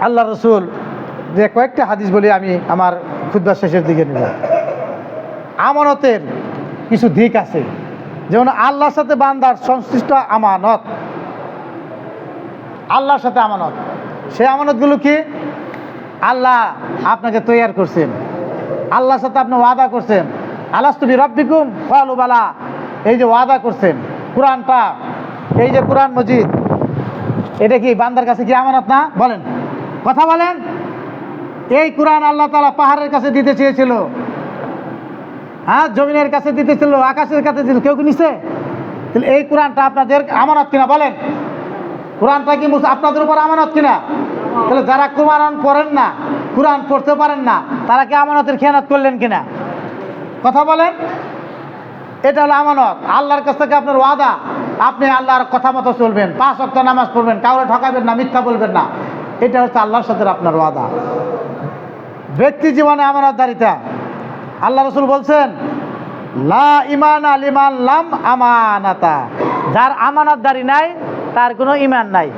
আল্লাহ রসুল যে কয়েকটা হাদিস বলি আমি আমার ক্ষুদ্র শেষের দিকে নেব। আমানতের কিছু দিক আছে। যেমন আল্লাহর সাথে বান্দার সংশ্লিষ্ট আমানত। আল্লাহর সাথে আমানত। সেই আমানতগুলো কি? আল্লাহ আপনাকে তৈয়ার করছেন। আল্লাহর সাথে আপনি ওয়াদা করছেন। আল্লাহ তুমি রব্বিকুম ফলুবালা এই যে ওয়াদা করছেন। কোরআনটা, এই যে কোরআন মজিদ। এটা কি বান্দার কাছে কি আমানত না? বলেন। কথা বলেন। এই কোরআন আল্লাহ তালা পাহাড়ের কাছে দিতে চেয়েছিল। হ্যাঁ জমিনের কাছে দিতেছিল আকাশের কাছে দিল কেউ কি নিছে? তাহলে এই কোরআনটা আপনাদের আমানত কিনা? বলেন। কোরআনটা কি আপনাদের উপর আমানত কিনা? তাহলে যারা কোরআন পড়েন না, কোরআন পড়তে পারেন না, তারা কি আমানতের খেয়ানত করলেন কিনা? কথা বলেন। এটা হলো আমানত। আল্লাহর কাছ থেকে আপনার ওয়াদা। আপনি আল্লাহর কথা মতো চলবেন, পাঁচ অক্ট নামাজ পড়বেন, কাউরে ঠকাবেন না, মিথ্যা বলবেন না। এটা হচ্ছে আল্লাহর সাথে আপনার ওয়াদা। ব্যক্তি জীবনে আমানতদারিতা আল্লাহ রসুল বলছেন, লা ইমান আল ইমান লাম আমানাতা। যার আমানতদারি নাই, তার কোনো ইমান নাই।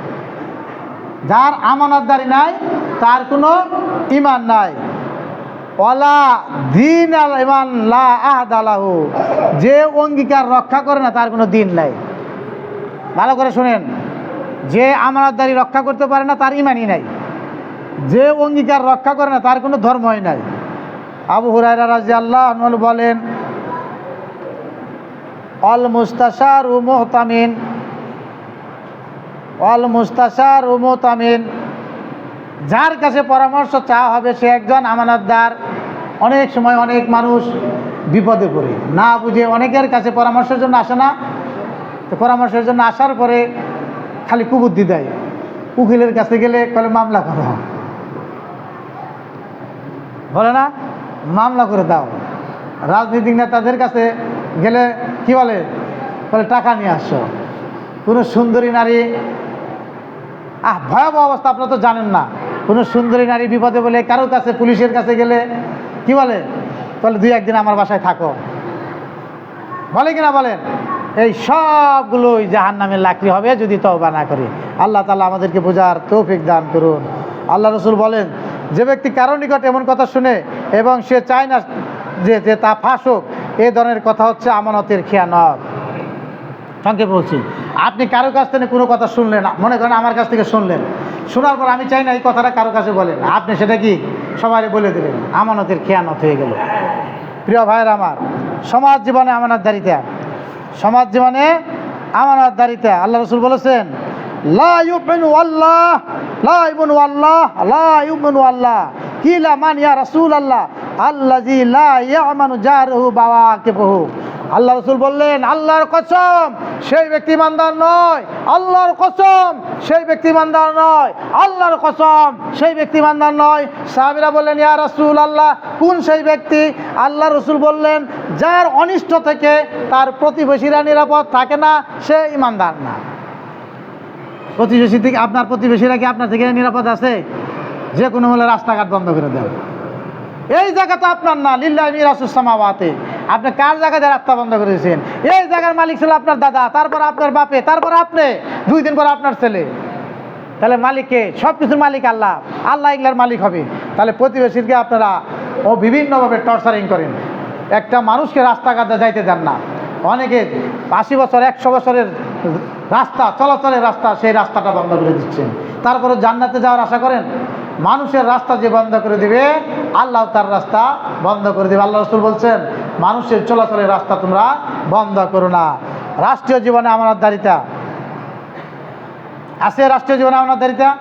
যার আমানতদারি নাই, তার কোনো ইমান নাই। ওলা দিন আল ইমান লা আহদ আলাহু যে অঙ্গীকার রক্ষা করে না, তার কোনো দিন নাই। ভালো করে শুনেন, যে আমানতদারি রক্ষা করতে পারে না, তার ইমানই নাই। যে অঙ্গীকার রক্ষা করে না, তার কোনো ধর্মই নাই। আবু হুরায়রা রাজি আল্লাহ বলেন অল মুস্তাশার ও মোহতামিন অল মুস্তাশার ও মোহতামিন, যার কাছে পরামর্শ চাওয়া হবে, সে একজন আমানতদার। অনেক সময় অনেক মানুষ বিপদে পড়ে। না বুঝে অনেকের কাছে পরামর্শের জন্য আসে না তো পরামর্শের জন্য আসার পরে খালি কুবুদ্ধি দেয়। উকিলের কাছে গেলে কলে মামলা করো। বলে না, মামলা করে দাও। রাজনৈতিক নেতাদের কাছে গেলে কি বলে? বলে, টাকা নিয়ে আসো। কোনো সুন্দরী নারী, আহ, ভয়াবহ অবস্থা, আপনারা তো জানেন না। কোনো সুন্দরী নারী বিপদে বলে কারোর কাছে, পুলিশের কাছে গেলে কি বলে? তাহলে দুই একদিন আমার বাসায় থাকো। বলে কিনা বলেন? এই সবগুলোই জাহান নামের লাকড়ি হবে যদি তওবা না করি। আল্লাহ তালা আমাদেরকে বোঝার তৌফিক দান করুন। আল্লাহ রসুল বলেন, যে ব্যক্তি কারও নিকট এমন কথা শুনে এবং সে চায় না যে যে তা ফাঁস হোক, এ ধরনের কথা হচ্ছে আমানতের খেয়ানত। সঙ্গে বলছি, আপনি কারও কাছ থেকে কোনো কথা শুনলেন মনে করেন আমার কাছ থেকে শুনলেন। শোনার পর আমি চাই না এই কথাটা কারও কাছে বলেন। আপনি সেটা কি? সবাই বলে দিলেন, আমানতের খেয়ানত হয়ে গেল। প্রিয় ভাইয়ের আমার, সমাজ জীবনে আমানতদারিতা সমাজ জীবনে আমানতদারিতা আল্লাহ রসুল বলেছেন আল্লাহ আল্লাহ আল্লাহ রাসূল বললেন, আল্লাহর কসম, সেই ব্যক্তি ইমানদার নয়। আল্লাহর কসম, সেই ব্যক্তি ইমানদার নয়। আল্লাহর কসম, সেই ব্যক্তি ইমানদার নয়। সাহাবিরা বললেন, ইয়া রসুল আল্লাহ কোন সেই ব্যক্তি? আল্লাহ রসুল বললেন, যার অনিষ্ট থেকে তার প্রতিবেশীরা নিরাপদ থাকে না, সে ইমানদার না। প্রতিবেশী থেকে, আপনার প্রতিবেশীরা কি আপনার থেকে নিরাপদ আছে? যে কোনো হলে রাস্তাঘাট বন্ধ করে দেন। এই জায়গা তো আপনার না, লিল্লাহ মিরাসুসামাওয়াতে আপনি কার জায়গাতে রাস্তা বন্ধ করে দিয়েছেন? এই জায়গার মালিক ছিল আপনার দাদা, তারপর আপনার বাপে, তারপর আপনি, দুই দিন পর আপনার ছেলে। তাহলে মালিককে সব কিছুর মালিক আল্লাহ। আল্লাহ এগুলার মালিক হবে। তাহলে প্রতিবেশীকে আপনারা ও বিভিন্নভাবে টর্চারিং করেন। একটা মানুষকে রাস্তাঘাটে যাইতে দেন না। অনেকে আশি বছর, একশো বছরের রাস্তা, চলাচলের রাস্তা, সেই রাস্তাটা বন্ধ করে দিচ্ছেন। তারপরে জান্নাতে যাওয়ার আশা করেন? মানুষের রাস্তা যে বন্ধ করে দিবে, আল্লাহ তার রাস্তা বন্ধ করে দিবে। আল্লাহ রসুল বলছেন মানুষের চলাচলের রাস্তা তোমরা বন্ধ করো না। রাষ্ট্রীয় জীবনে আমানতদারিতা। আছে রাষ্ট্রীয় জীবনে আমানতদারিতা?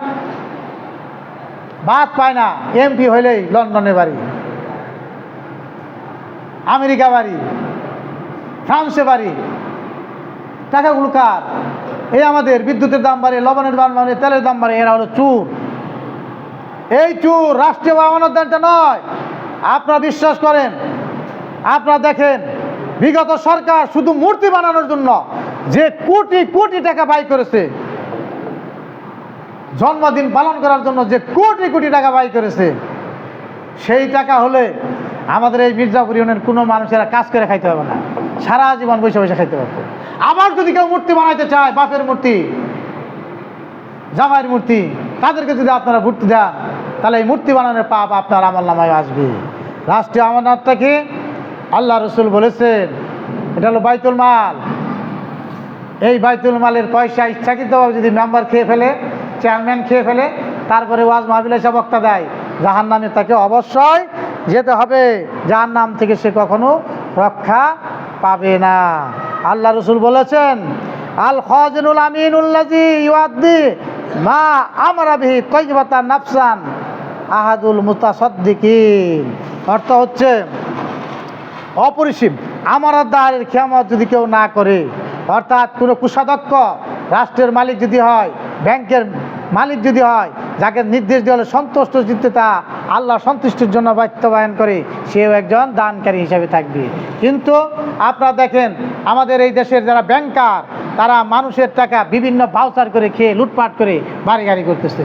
বাদ পায় না। এমপি হইলেই লন্ডনে বাড়ি। আমেরিকা বাড়ি। ফ্রান্সে বাড়ি। টাকাগুলো কার? এই আমাদের বিদ্যুতের দাম বাড়ে, লবণের দাম বাড়ে, তেলের দাম বাড়ে, এরা হলো চুর। এই চুর রাষ্ট্রীয় আমানতদারিতা নয়। আপনারা বিশ্বাস করেন আপনারা দেখেন, বিগত সরকার শুধু মূর্তি বানানোর জন্য যে কোটি কোটি টাকা ব্যয় করেছে, জন্মদিন পালন করার জন্য যে কোটি কোটি টাকা ব্যয় করেছে, সেই টাকা হলে আমাদের এই মির্জাপুর ইউনিয়নের কোনো মানুষেরা কাজ করে খাইতে হবে না। সারা জীবন বসে বসে খাইতে পারবে। আবার যদি কেউ মূর্তি বানাইতে চায়, বাপের মূর্তি, জামাইয়ের মূর্তি, তাদেরকে যদি আপনারা ভর্তি দেন, তাহলে এই মূর্তি বানানোর পাপ আপনার আমল নামায় আসবে। রাষ্ট্রীয় আমানতটা কি আল্লাহ রসুল বলেছেন, এটা হলো বাইতুল মাল। এই বাইতুল মালের পয়সা ইচ্ছাকৃতভাবে যদি মেম্বার খেয়ে ফেলে, চেয়ারম্যান খেয়ে ফেলে, তারপরে ওয়াজ মাহবিল এসে বক্তা দেয় জাহান নামে তাকে অবশ্যই যেতে হবে। জাহান নাম থেকে সে কখনো রক্ষা পাবে না। আল্লাহ রসুল বলেছেন, আল খজনুল আমিনুল্লাজি ইউদ্দি মা আমরা বিহি তৈজবাতা নাফসান আহাদুল মুতাসদ্দিকিন। অর্থ হচ্ছে অপরিসীম। আমানতদারের ক্ষমত যদি কেউ না করে, অর্থাৎ কোনো কুষাধ্যক্ষ, রাষ্ট্রের মালিক যদি হয়, ব্যাংকের মালিক যদি হয়, যাকে নির্দেশ দেওয়া হলে সন্তুষ্ট জিততে তা আল্লাহ সন্তুষ্টির জন্য বাস্তবায়ন করে, সেও একজন দানকারী হিসাবে থাকবে। কিন্তু আপনারা দেখেন, আমাদের এই দেশের যারা ব্যাংকার, তারা মানুষের টাকা বিভিন্ন বাউচার করে খেয়ে লুটপাট করে বাড়ি গাড়ি করতেছে।